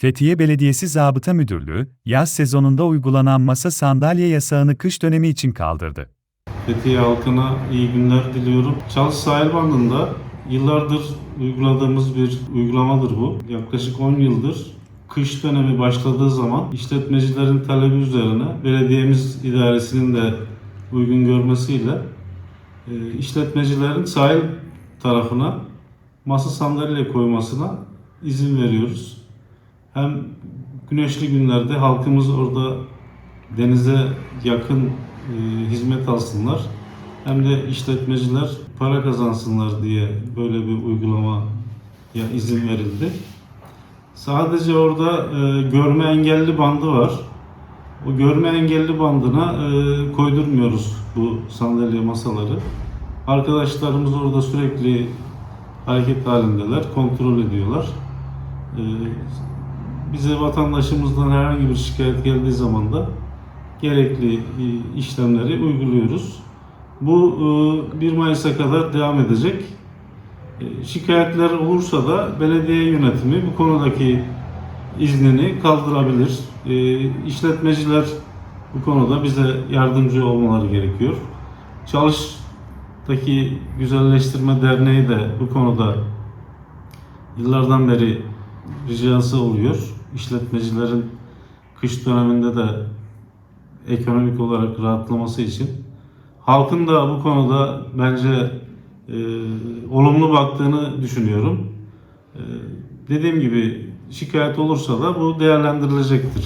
Fethiye Belediyesi Zabıta Müdürlüğü, yaz sezonunda uygulanan masa sandalye yasağını kış dönemi için kaldırdı. Fethiye halkına iyi günler diliyorum. Çalış sahil bandında yıllardır uyguladığımız bir uygulamadır bu. Yaklaşık 10 yıldır kış dönemi başladığı zaman işletmecilerin talebi üzerine belediyemiz idaresinin de uygun görmesiyle e, işletmecilerin sahil tarafına masa sandalye koymasına izin veriyoruz. Hem güneşli günlerde halkımız orada denize yakın e, hizmet alsınlar hem de işletmeciler para kazansınlar diye böyle bir uygulamaya izin verildi. Sadece orada e, görme engelli bandı var. O görme engelli bandına e, koydurmuyoruz bu sandalye masaları. Arkadaşlarımız orada sürekli hareket halindeler, kontrol ediyorlar. E, bize vatandaşımızdan herhangi bir şikayet geldiği zaman da gerekli e, işlemleri uyguluyoruz. Bu e, 1 Mayıs'a kadar devam edecek. E, Şikayetler olursa da belediye yönetimi bu konudaki iznini kaldırabilir. E, İşletmeciler bu konuda bize yardımcı olmaları gerekiyor. Çalış'taki Güzelleştirme Derneği de bu konuda yıllardan beri ricası oluyor. İşletmecilerin kış döneminde de ekonomik olarak rahatlaması için. Halkın da bu konuda bence e, olumlu baktığını düşünüyorum. E, dediğim gibi şikayet olursa da bu değerlendirilecektir.